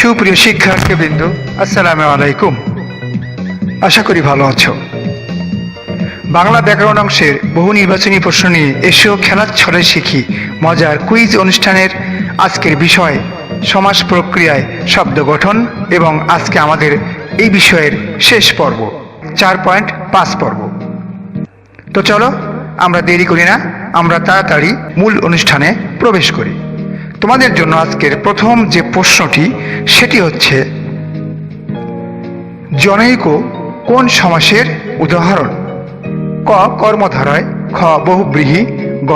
সুপ্রিয় শিক্ষার্থীবৃন্দ আসসালামু আলাইকুম। আশা করি ভালো আছো। বাংলা ব্যাকরণ অংশের বহু নির্বাচনী প্রশ্ন নিয়ে এসেও খেলার ছলে শিখি। মজার কুইজ অনুষ্ঠানের আজকের বিষয়, সমাজ প্রক্রিয়ায় শব্দ গঠন এবং আজকে আমাদের এই বিষয়ের শেষ পর্ব, চার পয়েন্ট পাঁচ পর্ব। তো চলো, আমরা দেরি করি না, আমরা তাড়াতাড়ি মূল অনুষ্ঠানে প্রবেশ করি। তোমাদের জন্য আজকের প্রথম যে প্রশ্নটি, সেটি হচ্ছে, জনৈক কোন সমাসের উদাহরণ? ক, কর্মধারায়, খ, বহুব্রীহি, গ,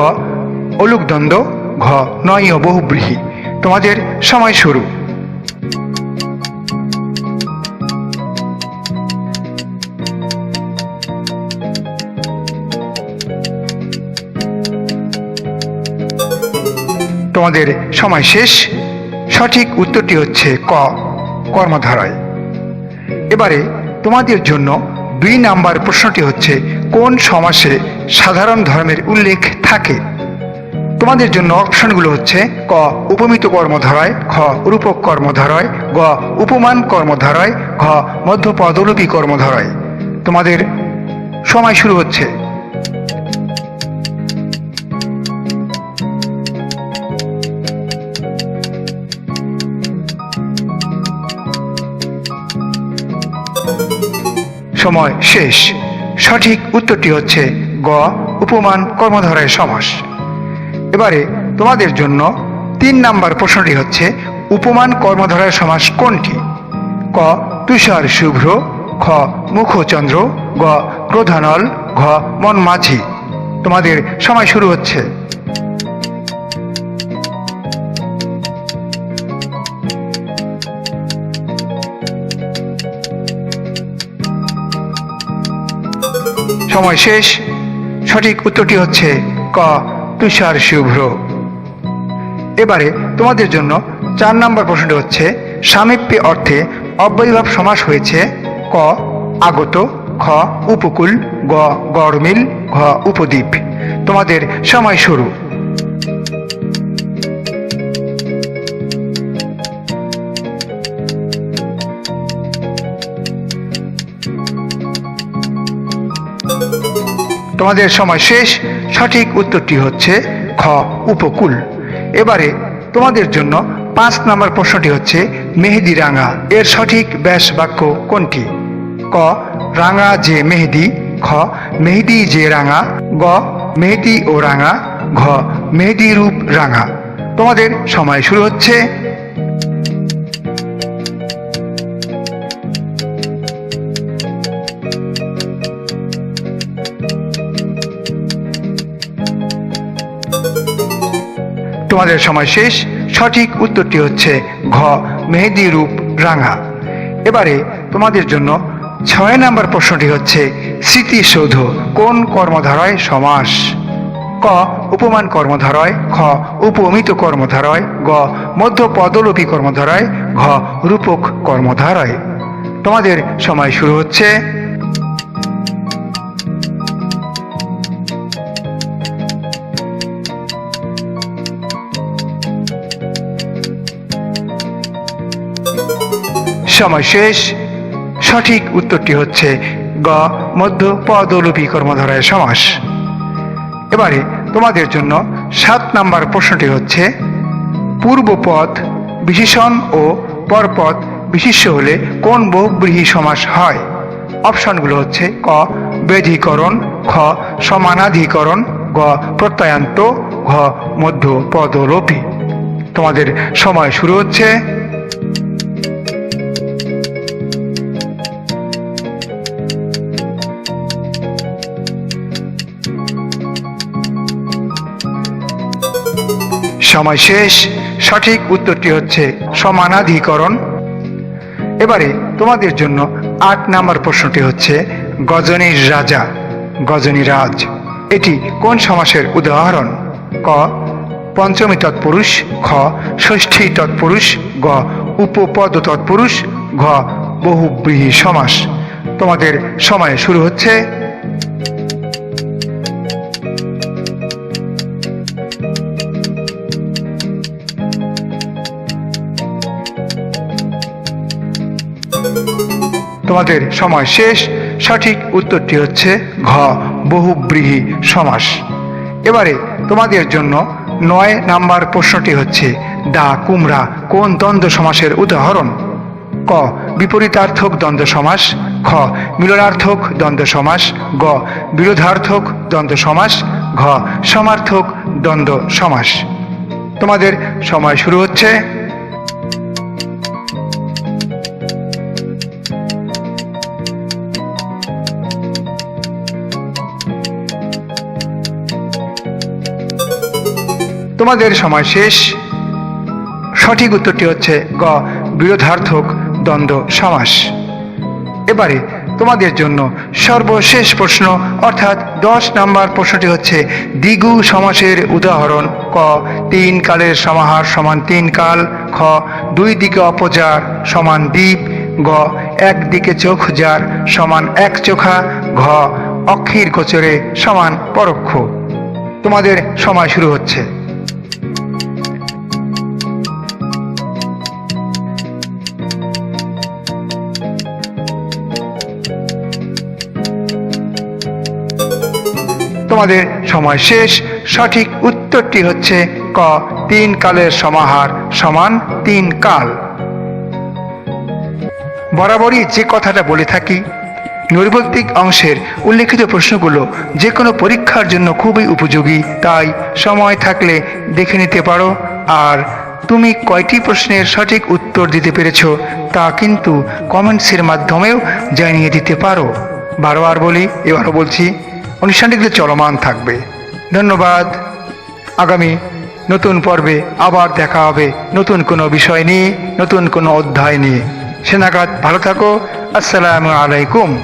অলুকদ্বন্দ্ব, ঘ, নয় বহুব্রীহি। তোমাদের সময় শুরু। তোমাদের সময় শেষ। সঠিক উত্তরটি হচ্ছে ক, কর্মধারায়। এবারে তোমাদের জন্য দুই নাম্বার প্রশ্নটি হচ্ছে, কোন সমাসে সাধারণ ধর্মের উল্লেখ থাকে? তোমাদের জন্য অপশনগুলো হচ্ছে, ক, উপমিত কর্মধারায়, খ, রূপক কর্মধারায়, গ, উপমান কর্মধারায়, ঘ, মধ্যপদলোপী কর্মধারায়। তোমাদের সময় শুরু হচ্ছে। সময় শেষ। সঠিক উত্তরটি হচ্ছে গ, উপমান কর্মধারায় সমাস। এবারে তোমাদের জন্য তিন নাম্বার প্রশ্নটি হচ্ছে, উপমান কর্মধারায় সমাস কোনটি? ক, তুষার শুভ্র, খ, মুখচন্দ্র, গ, ক্রোধানল, ঘ মন মাঝি তোমাদের সময় শুরু হচ্ছে। সময় শেষ। সঠিক উত্তরটি হচ্ছে ক, তুষার শুভ্র। এবারে তোমাদের জন্য চার নম্বর প্রশ্নটি হচ্ছে, সামীপ্যে অর্থে অব্যয়ভাব সমাস হয়েছে ক, আগত, খ, উপকূল, গ, গড়মিল, ঘ, উপদ্বীপ। তোমাদের সময় শুরু। তোমাদের সময় শেষ। সঠিক উত্তরটি হচ্ছে খ, উপকূল। এবারে তোমাদের জন্য পাঁচ নম্বর প্রশ্নটি হচ্ছে মেহেদি রাঙা। এর সঠিক ব্যাস বাক্য কোনটি? ক, রাঙা যে মেহেদি। খ, মেহেদি যে রাঙা। গ, মেহেদি ও রাঙা। ঘ, মেহেদি রূপ রাঙা। তোমাদের সময় শুরু হচ্ছে তোমাদের সময় শেষ। সঠিক উত্তরটি হচ্ছে ঘ, মেহেদি রূপ রাঙা। এবারে তোমাদের জন্য ছয় নম্বর প্রশ্নটি হচ্ছে, স্মৃতিসৌধ কোন কর্মধারায় সমাস? ক, উপমান কর্মধারায়, খ, উপমিত কর্মধারয়, গ মধ্য পদলোপী কর্মধারায়, ঘ, রূপক কর্মধারায়। তোমাদের সময় শুরু হচ্ছে সময় শেষ। সঠিক উত্তরটি হচ্ছে গ, মধ্য পদলোপী কর্মধারায় সমাস। এবারে তোমাদের জন্য সাত নাম্বার প্রশ্নটি হচ্ছে পূর্বপদ বিশেষণ ও পরপদ বিশিষ্য হলে কোন বহুব্রীহী সমাস হয়? অপশনগুলো হচ্ছে ক, বেধিকরণ, খ, সমানাধিকরণ, গ, প্রত্যয়ান্ত, ঘ, মধ্য পদলোপী। তোমাদের সময় শুরু হচ্ছে। সময় শেষ, সঠিক উত্তরটি হচ্ছে সমানাধিকরণ। এবারে তোমাদের জন্য আট নাম্বার প্রশ্নটি হচ্ছে, গজনীর রাজা, গজনী রাজ, এটি কোন সমাসের উদাহরণ? ক, পঞ্চমী তৎপুরুষ, খ, ষষ্ঠী তৎপুরুষ, গ, উপপদ তৎপুরুষ, ঘ, বহুব্রীহী সমাস। তোমাদের সময় শুরু হচ্ছে তোমাদের সময় শেষ। সঠিক উত্তরটি হচ্ছে ঘ, বহুব্রীহি সমাস। এবারে তোমাদের জন্য নয় নাম্বার প্রশ্নটি হচ্ছে, দা কুমড়া কোন দ্বন্দ্ব সমাসের উদাহরণ? ক, বিপরীতার্থক দ্বন্দ্ব সমাস। খ, মিলনার্থক দ্বন্দ্ব সমাস। গ, বিরোধার্থক দ্বন্দ্ব সমাস। ঘ, সমার্থক দ্বন্দ্ব সমাস। তোমাদের সময় শুরু হচ্ছে। তোমাদের সময় শেষ। সঠিক উত্তরটি হচ্ছে গ, বিরোধার্থক দ্বন্দ্ব সমাস। এবারে তোমাদের জন্য সর্বশেষ প্রশ্ন, অর্থাৎ দশ নাম্বার প্রশ্নটি হচ্ছে, দ্বিগু সমাসের উদাহরণ ক, তিন কালের সমাহার সমান তিন কাল, খ, দুই দিকে অপচার সমান দ্বীপ, গ একদিকে চোখ যার সমান এক চোখা, ঘ, অক্ষীর গোচরে সমান পরোক্ষ। তোমাদের সময় শুরু হচ্ছে। তোমাদের সময় শেষ। সঠিক উত্তরটি হচ্ছে ক। তিন কালের সমাহার সমান তিন কাল। বরাবরই যে কথাটা বলে থাকি নৈর্বক্তিক অংশের উল্লেখিত প্রশ্নগুলো যে কোনো পরীক্ষার জন্য খুবই উপযোগী, তাই সময় থাকলে দেখে নিতে পারো। আর তুমি কয়টি প্রশ্নের সঠিক উত্তর দিতে পেরেছ, তা কিন্তু কমেন্টসের মাধ্যমেও জানিয়ে দিতে পারো। বারবার বলি, এবারও বলছি অনুষ্ঠানটি চলমান থাকবে। ধন্যবাদ। আগামী নতুন পর্বে আবার দেখা হবে নতুন কোনো বিষয় নিয়ে, নতুন কোনো অধ্যায় নিয়ে। সেনাঘাত, ভালো থাকো। আসসালামু আলাইকুম।